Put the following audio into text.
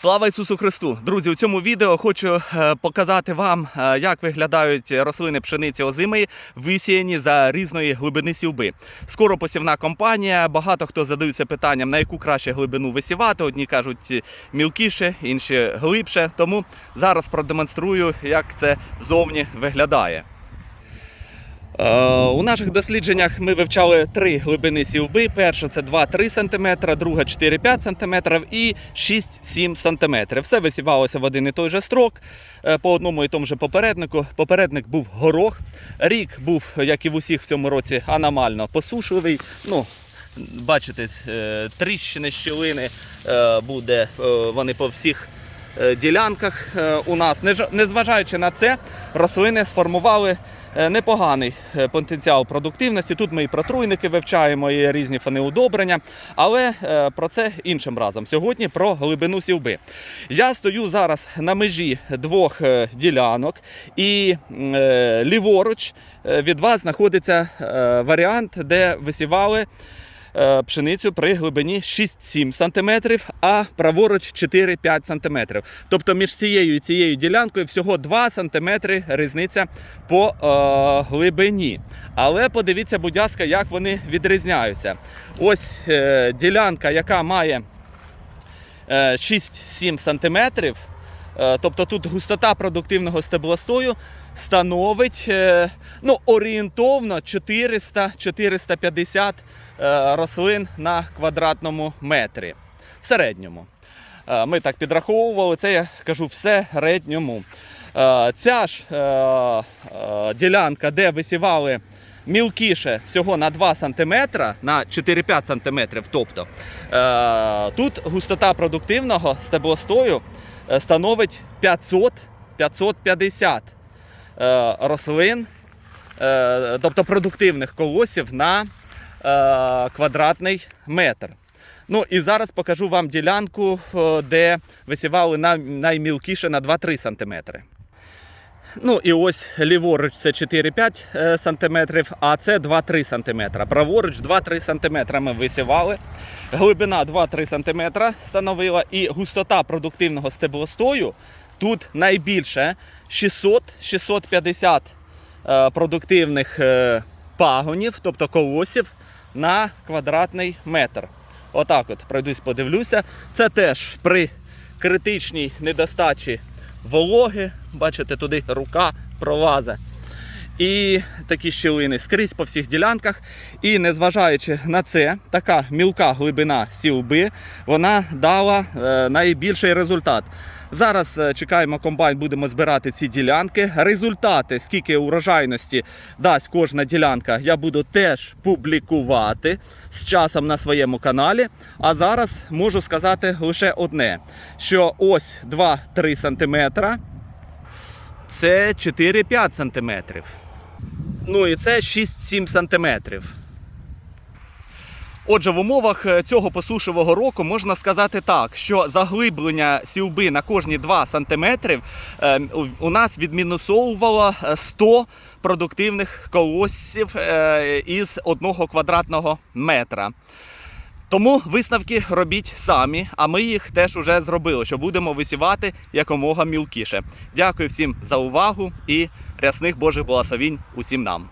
Слава Ісусу Христу! Друзі, у цьому відео хочу е, показати вам, е, як виглядають рослини пшениці озимої, висіяні за різної глибини сівби. Скоро посівна компанія. Багато хто задаються питанням, на яку краще глибину висівати. Одні кажуть мілкіше, інші глибше. Тому зараз продемонструю, як це зовні виглядає. Е, У наших дослідженнях ми вивчали три глибини сівби. Перша це 2-3 см, друга 4-5 см і 6-7 см. Все висівалося в один і той же строк е, по одному і тому же попереднику. Попередник був горох. Рік був, як і в усіх в цьому році, аномально посушливий. Ну, бачите, е, тріщини, щілини буде, вони по всіх ділянках у нас. Незважаючи на це, рослини сформували е, непоганий е, потенціал продуктивності. Тут ми і протруйники вивчаємо, і різні фонеудобрення, але е, про це іншим разом. Сьогодні про глибину сівби. Я стою зараз на межі двох ділянок, і ліворуч від вас знаходиться варіант, де висівали пшеницю при глибині 6-7 см, а праворуч 4-5 см. Тобто між цією і цією ділянкою всього 2 см різниця по е, глибині. Але подивіться, будь ласка, як вони відрізняються. Ось е, ділянка, яка має е, 6-7 см. Е, Тобто тут густота продуктивного стеблостою становить е, ну, орієнтовно 400-450 е, рослин на квадратному метрі. В середньому. Е, Ми так підраховували, це я кажу в середньому. Е, Ця ж е, е, ділянка, де висівали мілкіше всього на 2 см, на 4-5 см, тобто, е, тут густота продуктивного стеблостою е, становить 500-550 е, рослин, е, тобто продуктивних колосів на е, квадратний метр. Ну і зараз покажу вам ділянку, е, де висівали на- наймілкіше на 2-3 см. Ну і ось ліворуч це 4-5 е, см, а це 2-3 см. Праворуч 2-3 см ми висівали. Глибина 2-3 см становила і густота продуктивного стеблостою тут найбільше 600-650 е, продуктивних е, пагонів, тобто колосів на квадратний метр. Отак от пройдусь, подивлюся. Це теж при критичній недостачі вологи. Бачите, туди рука пролазить. І такі щілини скрізь по всіх ділянках. І незважаючи на це, така мілка глибина сівби, вона дала е, найбільший результат. Зараз е, чекаємо комбайн, будемо збирати ці ділянки. Результати, скільки урожайності дасть кожна ділянка, я буду теж публікувати з часом на своєму каналі. А зараз можу сказати лише одне: що ось 2-3 см це 4-5 см. Ну і це 6-7 см. Отже, в умовах е, цього посушливого року можна сказати так, що заглиблення сівби на кожні 2 см е, у- нас відмінусовувало е, 100 продуктивних колосів е, із одного квадратного метра. Тому висновки робіть самі, а ми їх теж уже зробили, що будемо висівати якомога мілкіше. Дякую всім за увагу і рясних Божих благословінь усім нам.